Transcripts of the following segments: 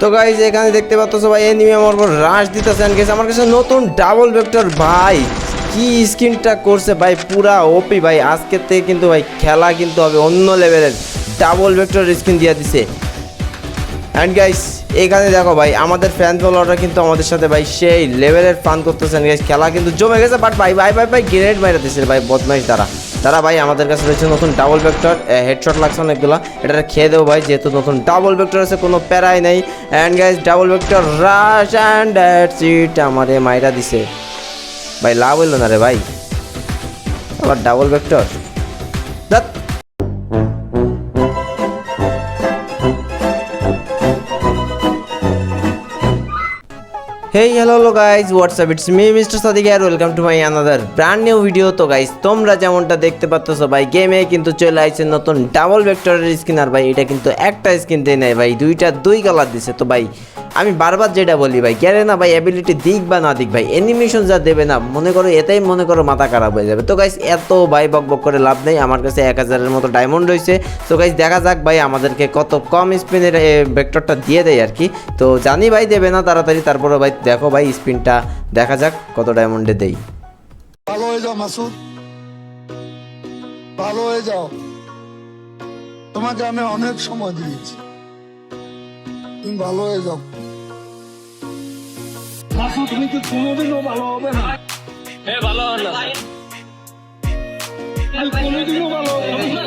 তো গাইজ এখানে দেখতে পাচ্ছ ভাই এনিমি আমার উপর রাশ দিতেছেন গেছে আমার কাছে নতুন ডাবল ভেক্টর ভাই। কি স্কিনটা করছে ভাই, পুরা ওপি ভাই, আজকে থেকে কিন্তু ভাই খেলা কিন্তু হবে অন্য লেভেলের ডাবল ভেক্টর স্কিন দিয়ে দিছে। অ্যান্ড গাইস এখানে দেখো ভাই, আমাদের ফ্যান ফলোয়াররা কিন্তু আমাদের সাথে ভাই সেই লেভেলের ফান করতেছেন গাইস খেলা কিন্তু জমে গেছে বাট ভাই ভাই ভাই ভাই গ্রেনেড মাইরা দিচ্ছে ভাই, বদমাইশ তারা তারা ভাই, আমাদের কাছে রয়েছে নতুন ডাবল ভেক্টর হেডশট লাগছে অনেকগুলো। এটা খেয়ে দেবো ভাই, যেহেতু নতুন ডাবল ভেক্টর আছে, কোনো প্যারাই নেই। And guys double vector rush and sit আমারে মাইরা দিছে। ভাই, লাভ হইল না রে ভাই। আবার ডাবল ভেক্টর দাঁত Hey hello hello, guys. What's up? It's me Mr. Sadiq welcome to my another brand new video. তো গাইস তোমরা যেমনটা দেখতে পাচ্ছ ভাই গেমে কিন্তু চলে আসছে নতুন ডাবল ভেক্টরের স্কিন আর ভাই, এটা কিন্তু একটা স্কিন দিয়ে নেয় ভাই। দুইটা দুই কালার দিছে। তো, ভাই আমি বারবার যেটা বলি ভাই কেন না ভাই অ্যাবিলিটি দিক বা না দিক ভাই অ্যানিমেশন যা দেবে না, মনে করো এটাই মনে করো মাথা খারাপ হয়ে যাবে। তো গাইস এত ভাই বক বক করে লাভ নেই, আমার কাছে এক হাজারের মতো ডায়মন্ড রয়েছে। তো গাইস দেখা যাক ভাই আমাদেরকে কত কম স্পিনের ভেক্টরটা দিয়ে দেয় আর কি। তো জানি ভাই দেবে না তাড়াতাড়ি তারপরে ভাই দেখো ভাই স্পিনটা দেখা যাক কত ডায়মন্ডে দেই ভালো হয়ে যাও মাসুদ। ভালো হয়ে যাও। তোমাকে আমি অনেক সময় দিয়েছি। তুমি ভালো হয়ে যাও। মাসুদ তুমি কি কোনোদিনও ভালো হবে না? এ ভালো হলো। তুমি কোনোদিনও ভালো হবে না।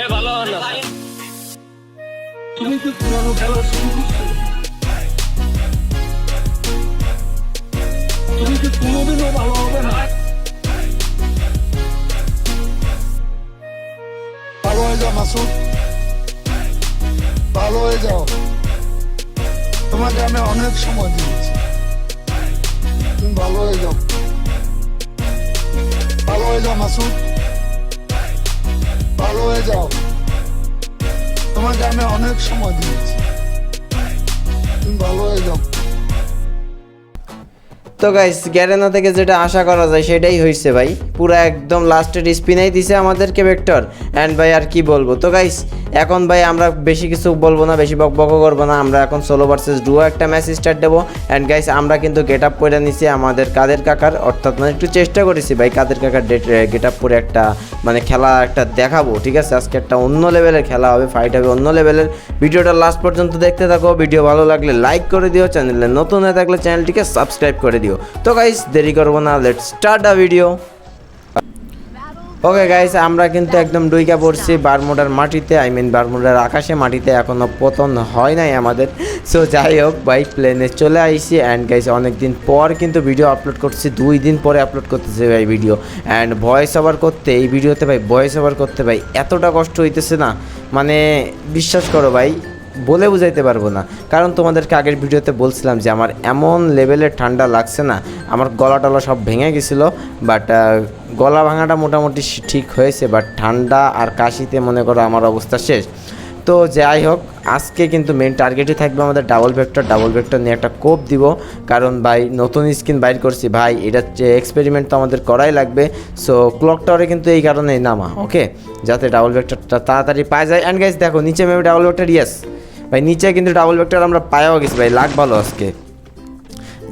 এ ভালো হলো। তুমি কি পুরানো খেলা শুরু তুমি কি কোনোদিনও ভালো হবে না? ভালো হয়ে যাও মাসুদ। ভালো হয়ে যাও। তোমাকে আমি অনেক সময় দিয়েছি। তুমি ভালো হয়ে যাও। ভালো হয়ে যাও, মাসুদ। ভালো হয়ে যাও। তোমাকে আমি অনেক সময় দিয়েছি। তুমি ভালো হয়ে যাও। তো গাইস গ্যারেনা থেকে যেটা আশা করা যায় সেটাই হয়েছে ভাই। পুরো একদম লাস্টের স্পিনাই দিছে আমাদেরকে ভেক্টর অ্যান্ড ভাই, আর কি বলব? তো গাইস এখন ভাই আমরা বেশি কিছু বলব না, বেশি বক বক করব না। আমরা এখন সোলো ভার্সেস ডুও একটা ম্যাচ স্টার্ট দেবো। অ্যান্ড গাইস আমরা কিন্তু গেট আপ করে নিছি আমাদের কাদের কাকার। অর্থাৎ মানে একটু চেষ্টা করেছি ভাই কাদের কাকার গেট আপ করে একটা মানে খেলা একটা দেখাবো, ঠিক আছে? আজকে একটা অন্য লেভেলের খেলা হবে ফাইট হবে অন্য লেভেলের ভিডিওটা লাস্ট পর্যন্ত দেখতে থাকো। ভিডিও ভালো লাগলে লাইক করে দিও। চ্যানেলে নতুন হয়ে থাকলে চ্যানেলটিকে সাবস্ক্রাইব করে দিও। তো গাইস দেরি করব না let's start a video okay guys আমরা কিন্তু একদম ডুইকা পড়ছি বারমুডার মাটিতে আই মিন বারমুডার আকাশে মাটিতে, এখনও পতন হয় নাই আমাদের। সো যাই হোক ভাই প্লেনে চলে আইসি অ্যান্ড গাইস অনেক দিন পর কিন্তু ভিডিও আপলোড করছি, দুই দিন পরে আপলোড করতেছে ভাই ভিডিও অ্যান্ড ভয়েস ওভার করতে, এই ভিডিওতে ভাই ভয়েস ওভার করতে ভাই, এতটা কষ্ট হইতেছে না। মানে বিশ্বাস করো ভাই বলে বুঝাইতে পারব না। কারণ তোমাদেরকে আগের ভিডিওতে বলছিলাম যে আমার এমন লেভেলের ঠান্ডা লাগছে না, আমার গলা টলা সব ভেঙে গেছিল বাট গলা ভাঙাটা মোটামুটি ঠিক হয়েছে বাট ঠান্ডা আর কাশিতে মনে করো আমার অবস্থা শেষ। তো যাই হোক, আজকে কিন্তু মেন টার্গেটই থাকবে আমাদের ডাবল ভেক্টর ডাবল ভেক্টর নিয়ে একটা কোপ দিব। কারণ ভাই, নতুন স্কিন বাইর করছি। ভাই, এটা এক্সপেরিমেন্ট তো আমাদের করাই লাগবে। সো ক্লক টাওয়ারে কিন্তু এই কারণেই নামা ওকে যাতে ডাবল ভেক্টরটা তাড়াতাড়ি পাওয়া যায়। অ্যান্ড গাইজ দেখো, নিচে মেবি ডাবল ভেক্টর ইয়েস ভাই, নিচে কিন্তু ডাবল ভেক্টর আমরা পাইও গেছি ভাই লাখ ভালো আজকে।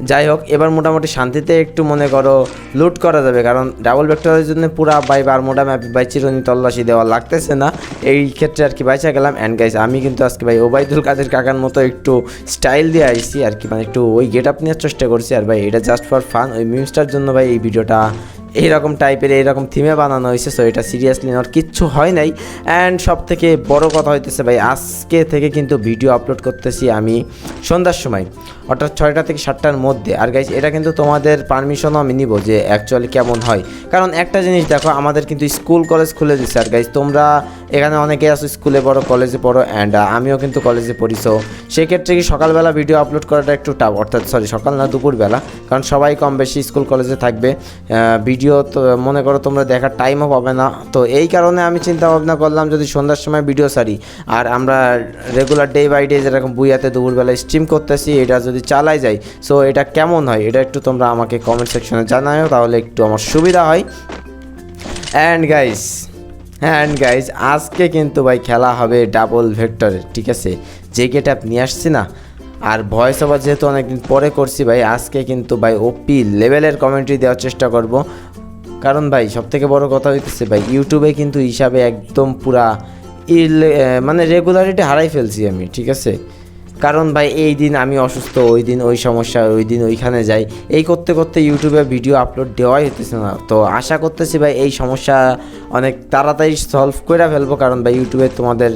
যাই হোক, এবার মোটামুটি শান্তিতে একটু মনে করো লুট করা যাবে, কারণ ডাবল ভেক্টরের জন্য পুরা বাই বারমোটা ম্যাপ বাই চিরনি তল্লাশি দেওয়া লাগতেছে না। এই ক্ষেত্রে আর কি বাইচা গেলাম অ্যান্ড গাইজ আমি কিন্তু আজকে ভাই ওবায়দুল কাদের কাকার মতো একটু স্টাইল দিয়ে আইছি আর কি মানে একটু ওই গেট আপ নেওয়ার চেষ্টা করছি। আর ভাই, এটা জাস্ট ফর ফান ওই মিমসটার জন্য ভাই এই ভিডিওটা এইরকম টাইপের এইরকম থিমে বানানো হয়েছে সো এটা সিরিয়াসলি নেওয়ার কিচ্ছু হয় নাই। অ্যান্ড সব থেকে বড় কথা হইতেছে ভাই, আজকে থেকে কিন্তু ভিডিও আপলোড করতেছি আমি সন্ধ্যার সময়, অর্থাৎ ছয়টা থেকে সাতটার মধ্যে। আর গাইজ এটা কিন্তু তোমাদের পারমিশনও আমি নিব যে অ্যাকচুয়ালি কেমন হয়। কারণ একটা জিনিস দেখো, আমাদের কিন্তু স্কুল কলেজ খুলে দিচ্ছে আর গাইজ তোমরা এখানে অনেকে আছো স্কুলে পড়ো কলেজে পড়ো অ্যান্ড আমিও কিন্তু কলেজে পড়ি সো সেক্ষেত্রে কি সকালবেলা ভিডিও আপলোড করাটা একটু টাফ অর্থাৎ সরি সকাল না দুপুরবেলা, কারণ সবাই কম বেশি স্কুল কলেজে থাকবে। ভিডিও তো মনে করো তোমরা দেখার টাইমও পাবে না। তো এই কারণে আমি চিন্তা ভাবনা করলাম যদি সন্ধ্যার সময় ভিডিও সারি আর আমরা রেগুলার ডে বাই ডে যেরকম বুইয়াতে দুপুরবেলা স্ট্রিম করতেছি, এটা যদি চালাই যাই সো এটা কেমন হয়? এটা একটু তোমরা আমাকে কমেন্ট সেকশনে জানাও তাহলে একটু আমার সুবিধা হয়। অ্যান্ড গাইস অ্যান্ড গাইজ আজকে কিন্তু ভাই খেলা হবে ডাবল ভেক্টরের ঠিক আছে? যে গেট আপ নিয়ে আসছি না। আর ভয়েস ওভার যেহেতু অনেকদিন পরে করছি ভাই, আজকে কিন্তু ভাই ওপি লেভেলের কমেন্ট্রি দেওয়ার চেষ্টা করব। কারণ ভাই সব থেকে বড় কথা হইতেছে ভাই, ইউটিউবে কিন্তু হিসাবে একদম পুরা মানে রেগুলারিটি হারাই ফেলছি আমি, ঠিক আছে? কারণ ভাই, এই দিন আমি অসুস্থ, ওই দিন ওই সমস্যা, ওই দিন ওইখানে যাই। এই করতে করতে ইউটিউবে ভিডিও আপলোড দেওয়াই হতেছে না। তো আশা করতেছি ভাই, এই সমস্যা অনেক তাড়াতাড়ি সলভ করে ফেলব, কারণ ভাই, ইউটিউবে তোমাদের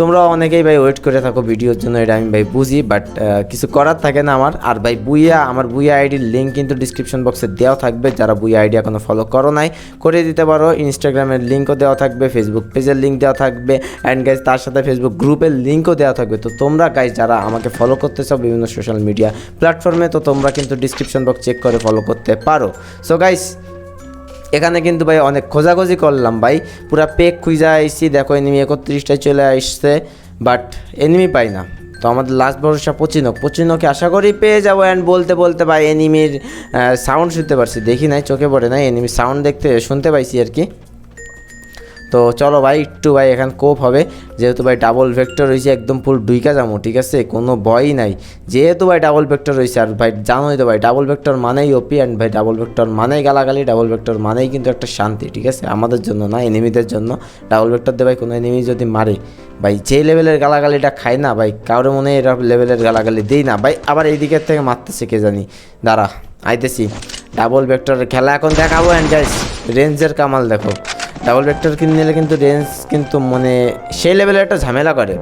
তোমরা অনেকেই ভাই ওয়েট করে থাকো ভিডিওর জন্য, এটা আমি ভাই বুঝি বাট কিছু করার থাকে না আমার। আর ভাই বুইয়া, আমার বুইয়া আইডির লিঙ্ক কিন্তু ডিসক্রিপশন বক্সে দেওয়া থাকবে, যারা বুইয়া আইডি এখনও ফলো করো নাই, করে দিতে পারো। ইনস্টাগ্রামের লিঙ্কও দেওয়া থাকবে ফেসবুক পেজের লিঙ্ক দেওয়া থাকবে অ্যান্ড গাইজ তার সাথে ফেসবুক গ্রুপের লিঙ্কও দেওয়া থাকবে। তো তোমরা গাইজ যারা আমাকে ফলো করতে চাও বিভিন্ন সোশ্যাল মিডিয়া প্ল্যাটফর্মে তো তোমরা কিন্তু ডিসক্রিপশন বক্স চেক করে ফলো করতে পারো। সো গাইস এখানে কিন্তু ভাই অনেক খোঁজাখোঁজি করলাম ভাই। পুরা পেক খুঁজা আইসি দেখো এনিমি একত্রিশটায় চলে আসছে বাট এনিমি পাই না। তো আমাদের লাস্ট ভরসা পচিনক। পচিনকে আশা করি পেয়ে যাব অ্যান্ড বলতে বলতে ভাই এনিমির সাউন্ড শুনতে পারছি। দেখি নাই, চোখে পড়ে নাই এনিমির সাউন্ড দেখতে শুনতে পাইছি আর কি। তো চলো ভাই, একটু ভাই এখান কোপ হবে। যেহেতু ভাই ডাবল ভেক্টর রয়েছে, একদম ফুল ডুইকা যাব ঠিক আছে? কোনো ভয়ই নাই। যেহেতু ভাই ডাবল ভেক্টর রয়েছে, আর ভাই জানোই তো ভাই ডাবল ভেক্টর মানেই ওপি অ্যান্ড ভাই ডাবল ভেক্টর মানেই গালাগালি ডাবল ভেক্টর মানেই কিন্তু একটা শান্তি, ঠিক আছে? আমাদের জন্য না এনিমিদের জন্য। ডাবল ভেক্টর দিয়ে ভাই কোনো এনিমি যদি মারে, ভাই যে লেভেলের গালাগালিটা খায় না ভাই কারোর মনে এরকম লেভেলের গালাগালি দেই না। ভাই আবার এই দিকের থেকে মারতেছে কে জানি। দাঁড়া, আইতেছি। ডাবল ভেক্টরের খেলা এখন দেখাবো অ্যান্ড রেঞ্জের কামাল দেখো। ডাবল ভেক্টর কিনে নিলে কিন্তু রেঞ্জ কিন্তু মানে সেই লেভেলের একটা ঝামেলা করে।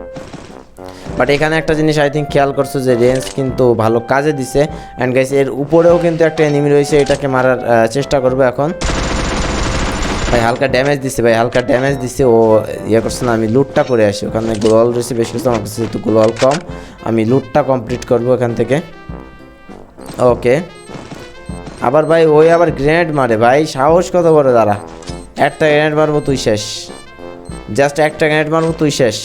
বাট এখানে একটা জিনিস আই থিঙ্ক খেয়াল করছ যে রেঞ্জ কিন্তু ভালো কাজে দিছে। অ্যান্ড গাইস এর উপরেও কিন্তু একটা এনিমি রয়েছে, এটাকে মারার চেষ্টা করব এখন। ভাই, হালকা ড্যামেজ দিছে, ভাই, হালকা ড্যামেজ দিছে। ও ইয়ে করছে না, আমি লুটটা করে আসি। ওখানে গ্লোয়াল রয়েছে, বেশ কিছু আমার কাছে যেহেতু গ্লোয়াল কম। আমি লুটটা কমপ্লিট করব এখান থেকে। ওকে আবার ভাই, ওই আবার গ্রেনেড মারে। ভাই, সাহস কত বড়, দাঁড়া। একটা গ্রেনেড মারবো, তুই শেষ। জাস্ট একটা গ্রেনেড মারবো, তুই শেষ।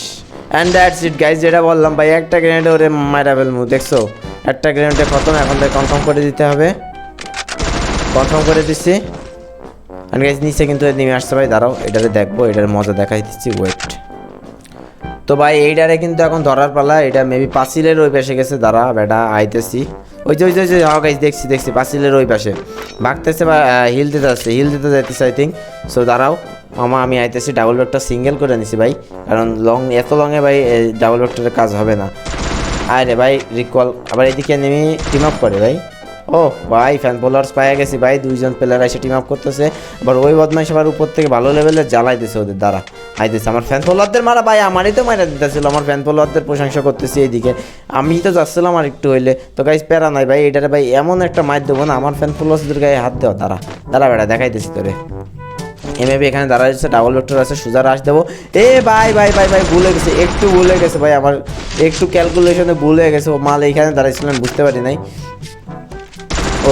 অ্যান্ড দ্যাটস ইট গাইজ যেটা বললাম ভাই, একটা গ্রেনেড ওরে মারা ফেলব, দেখছ? একটা গ্রেনেডে খতম এখন থেকে কনফার্ম করে দিতে হবে। কনফার্ম করে দিচ্ছি অ্যান্ড গাইজ নিচে কিন্তু নেমে আসছে ভাই, দাঁড়াও, এটারে দেখব, এটার মজা দেখাই দিচ্ছি ওয়েট তো ভাই, এইটারে কিন্তু এখন ধরার পালা, এটা মেবি পাঁচিলের ওই পাশে গেছে, দাঁড়া, বেটা, আইতেছি। ওই যে ওই যে ওই যে হ্যাঁ গাইজ দেখছি দেখছি, বাসিলের ওই পাশে। বাঘতেছে বা হিল দিতে আসছে হিল দিতে যাইতেছে আই থিঙ্ক সো দাঁড়াও, মামা, আমি আইতেছি ডাবল ব্যাগটা সিঙ্গেল করে নিছি ভাই। কারণ লং এত লংয়ে ভাই ডাবল ব্যাগটার কাজ হবে না। আরে ভাই রিকল আবার এদিকে নেমে টিম আপ করে ভাই। ও, ভাই ফ্যান বোলার্স পায়ে গেছি, ভাই, দুইজন প্লেয়ার এসে টিম আপ করতেছে। আবার ওই বদমাইশ আবার উপর থেকে ভালো লেভেলের জ্বালাইতেছে ওদের দ্বারা। আইতেছে আমার ফ্যান ফলোয়ারদের মারা, ভাই, আমারই তো মারা দিতেছিল, আমার ফ্যান ফলোয়ারদের প্রশংসা করতেছি এইদিকে। আমি তো যাচ্ছিলাম আর একটু হইলে। তো গাইজ প্যারা নাই, ভাই, এটারে, ভাই, এমন একটা মার দেবো না, আমার ফ্যান ফলোয়ার্সদের গায়ে হাত দেওয়া তারা তারা বেড়া, দেখাইতেছি তোরে। এমএবি এখানে দাঁড়া যাচ্ছে ডাবল ভেক্টর আছে, সোজা রাশ দেবো। এ, ভাই ভাই ভাই ভাই, ভুলে গেছে, একটু ভুলে গেছে, ভাই, আমার একটু ক্যালকুলেশনে ভুলে গেছে মাল এইখানে দাঁড়াইছিলাম বুঝতে পারি নাই।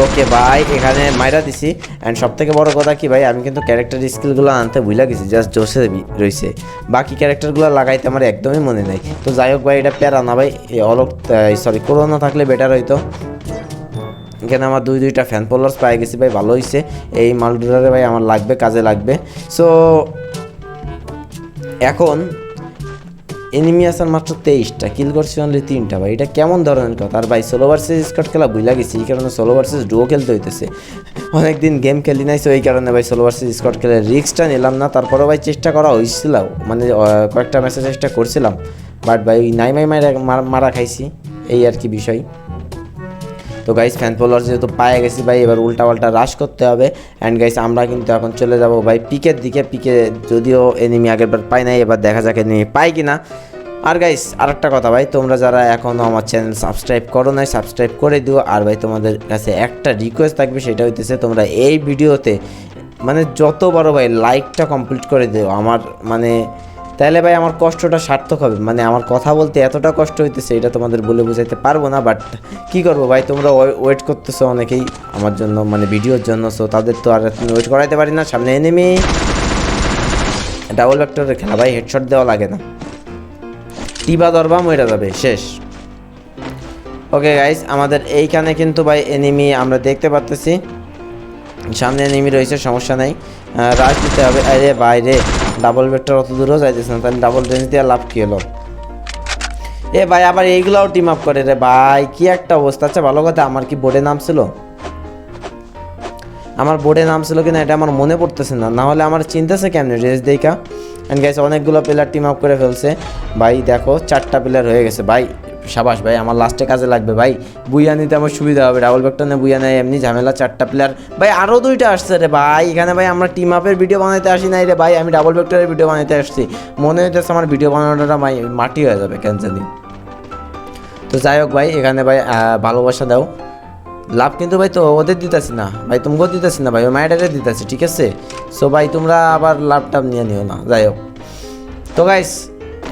ওকে, ভাই, এখানে মাইরা দিছি। অ্যান্ড সব থেকে বড় কথা কি, ভাই, আমি কিন্তু ক্যারেক্টার স্কিলগুলো আনতে ভুলে গেছি জাস্ট জোসে রইছে। বাকি ক্যারেক্টারগুলো লাগাইতে আমার একদমই মনে নাই। তো যাই হোক, ভাই, এটা প্যারা না, ভাই অলক সরি করোনা থাকলে বেটার হইতো। এখানে আমার দুই, দুইটা ফ্যান ফলোয়ার্স পাই গেছি, ভাই, ভালো হয়েছে এই মালডুলারে ভাই, আমার লাগবে, কাজে লাগবে। সো এখন এনিমি আসার মাত্র তেইশটা কিল করছি অনলি তিনটা ভাই। এটা কেমন ধরনের কথা? আর ভাই সোলো ভার্সেস স্কট খেলা বুঝলা গেছি, এই কারণে সোলো ভার্সেস ডুও খেলতে হইতেছে। অনেকদিন গেম খেলি নাই সো এই কারণে ভাই সোলো ভার্সেস স্কট খেলে রিক্সটা নিলাম না। তারপরেও ভাই চেষ্টা করা হয়েছিল মানে কয়েকটা ম্যাচে চেষ্টা করছিলাম। বাট ভাই, ওই নাই মাই মারা মারা খাইছি, এই আর কি বিষয়। তো গাইস ফ্যান ফলোয়ার যেহেতু পায়ে গেছি ভাই, এবার উল্টা পাল্টা রাশ করতে হবে। অ্যান্ড গাইস আমরা কিন্তু এখন চলে যাব ভাই পিকের দিকে। পিকে যদিও এনিমি আগের বার পাই নাই, এবার দেখা যাক এনিমি পাই কি না আর গাইস আরেকটা কথা ভাই, তোমরা যারা এখনও আমার চ্যানেল সাবস্ক্রাইব করো নাই সাবস্ক্রাইব করে দিও। আর ভাই, তোমাদের কাছে একটা রিকোয়েস্ট থাকবে, সেটা হইতেছে তোমরা এই ভিডিওতে মানে যত বড় ভাই লাইকটা কমপ্লিট করে দিও। আমার মানে তাহলে ভাই আমার কষ্টটা সার্থক হবে। মানে আমার কথা বলতে এতটা কষ্ট হইতেছে, এটা তোমাদের বলে বোঝাইতে পারব না বাট কি করব ভাই? তোমরা ওয়েট করতেছো অনেকেই আমার জন্য মানে ভিডিওর জন্য সো তাদের তো আর ওয়েট করাইতে পারি না, সামনে এনেমি ডাবল ভেক্টরের খেলা ভাই হেডশট দেওয়া লাগে না। টিবা দরবা মরে যাবে, শেষ। ওকে গাইস আমাদের এইখানে কিন্তু ভাই এনিমি আমরা দেখতে পারতেছি। সামনে নেমে রয়েছে, সমস্যা নাই। রাশ দিতে হবে। আরে বাইরে ডাবল ভেক্টর অত দূরও যাইতেছে না, তাহলে ডাবল রেঞ্জ দিয়ে লাভ কি হলো? এ ভাই, আবার এইগুলাও টিম আপ করে রে ভাই, কি একটা অবস্থা। আচ্ছা ভালো কথা, আমার কি বোর্ডে নাম ছিল আমার বোর্ডে নাম ছিল কিনা, এটা আমার মনে পড়তেছে না। না হলে আমার চিন্তাছে কেমনি রেস দেখা। অ্যান্ড গাইস অনেকগুলো প্লেয়ার টিম আপ করে ফেলছে। ভাই, দেখো, চারটা প্লেয়ার হয়ে গেছে। ভাই সাবাস ভাই, আমার লাস্টে কাজে লাগবে ভাই। বুইয়া নিতে আমার সুবিধা হবে ডাবল ব্যাকটা নিয়ে বুইয়া নেয়, এমনি ঝামেলা, চারটা প্লেয়ার ভাই আরও দুইটা আসছে রে ভাই। এখানে ভাই আমরা টিম আপের ভিডিও বানাইতে আসি নাই রে ভাই। আমি ডাবল ব্যাকটারের ভিডিও বানাইতে আসছি। মনে হইতেছে আমার ভিডিও বানানোটা ভাই মাটি হয়ে যাবে জানি। তো যাই হোক ভাই, এখানে ভাই ভালোবাসা দাও। লাভ কিন্তু ভাই তো ওদের দিতেছি না। ভাই, তোমাকেও দিতেছি না ভাই, ওই মায়েটারে দিতেছি, ঠিক আছে? সো ভাই, তোমরা আবার লাভ টাভ নিয়ে নিও না, যাই হোক। তো গাইস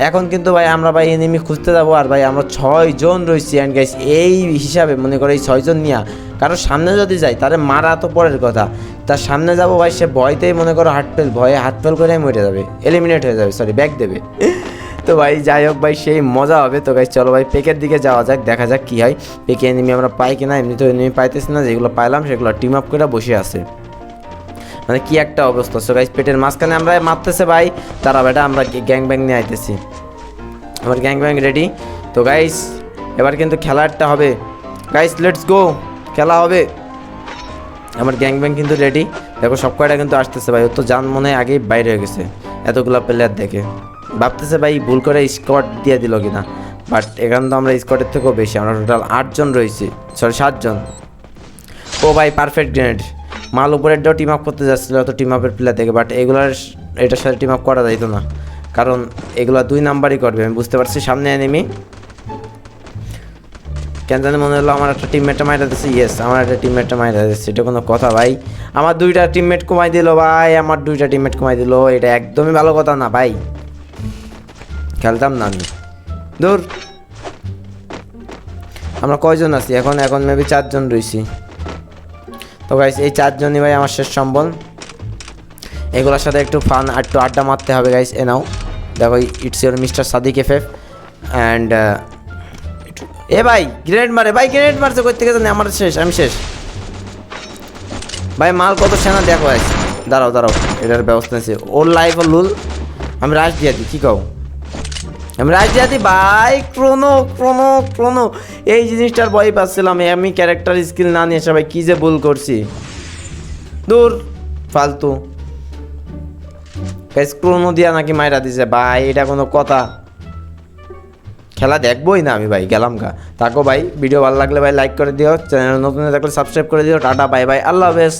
এখন কিন্তু ভাই আমরা ভাই এনিমি খুঁজতে যাব আর ভাই আমরা ছয় জন রয়েছি অ্যান্ড গাইস এই হিসাবে মনে করো এই ছয়জন নিয়া কারও সামনে যদি যাই, তারে মারা তো পরের কথা। তার সামনে যাব ভাই, সে ভয়তেই মনে করো হাট ফেল ভয়ে হাত ফেল করে মরে যাবে এলিমিনেট হয়ে যাবে সরি ব্যাক দেবে। তো ভাই যাই হোক ভাই, সেই মজা হবে। তো গাইস চলো ভাই, পেকের দিকে যাওয়া যাক, দেখা যাক কী হয়। পেকে এনিমি আমরা পাই কিনা এমনি তো এনিমি পাইতেছি না, যেগুলো পাইলাম সেগুলো টিম আপ করে বসে আছে। মানে কি একটা অবস্থা? সো গাইস পেটের মাঝখানে আমরা মারতেছে ভাই। তারা বেটা, আমরা গ্যাং ব্যাং নিয়ে আইতেছি। আমার গ্যাং ব্যাং রেডি তো গাইস এবার কিন্তু খেলাটা হবে। গাইস লেটস গো খেলা হবে। আমার গ্যাং ব্যাং কিন্তু রেডি দেখো, সব কয়টা কিন্তু আসতেছে ভাই। ও তো যান মনে আগেই বাইরে হয়ে গেছে। এতগুলো প্লেয়ার দেখে। ভাবতেছে ভাই, ভুল করে স্কোয়াড দিয়ে দিল কিনা। বাট এখানে তো আমরা স্কোয়াডের থেকেও বেশি। আমরা টোটাল আটজন রয়েছি। সরি সাতজন। ও ভাই পারফেক্ট গ্রেনেড মাল উপরেরটাও টিম আপ করতে যাচ্ছিল তো টিম আপের প্লেয়ার থেকে বাট এগুলার এটার সাথে টিম আপ করা যাইতো না। কারণ এগুলা দুই নাম্বারই করবে, আমি বুঝতে পারছি, সামনে এনেমি কেন জানি মনে হলো আমার একটা টিমমেটটা মাইরা দিচ্ছে ইয়েস আমার একটা টিমমেটটা মাইরা দিচ্ছে এটা কোনো কথা ভাই। আমার দুইটা টিমমেট কমাই দিল ভাই, আমার দুইটা টিমমেট কমাই দিল, এটা একদমই ভালো কথা না ভাই। খেলতাম না আমি। দূর আমরা কয়জন আছি? এখন এখন মেবি চারজন রয়েছি তো গাইস এই চারজনই ভাই আমার শেষ সম্বল। এগুলোর সাথে একটু ফান আর একটু আড্ডা মারতে হবে গাইস এ নাও। দেখো it's your mister Sadiq F F and এ ভাই গ্রেনেড মারে, ভাই গ্রেনেড মারছে করতে গেছে আমার শেষ, আমি শেষ। ভাই, মাল কত সেনা, দেখো গাইস দাঁড়াও দাঁড়াও, এটার ব্যবস্থা আছে ওর লাইফ ও লুল। আমি রাশ দিয়ে দিই, কী কও? আমি রাজ দিয়া ভাই। ক্রোনো ক্রোনো ক্রোনো। এই জিনিসটার ভয় পাচ্ছিলাম আমি ক্যারেক্টার স্কিল না নিয়ে সবাই কী যে ভুল করছি। দূর, ফালতু। ক্রোনো দিয়া নাকি মাইরা দিছে, ভাই, এটা কোনো কথা। খেলা দেখবোই না আমি, ভাই, গেলাম গা। তাকো ভাই ভিডিও ভালো লাগলে ভাই লাইক করে দিও চ্যানেল নতুন থাকলে সাবস্ক্রাইব করে দিও, টাটা বাই বাই আল্লাহ হাফেজ।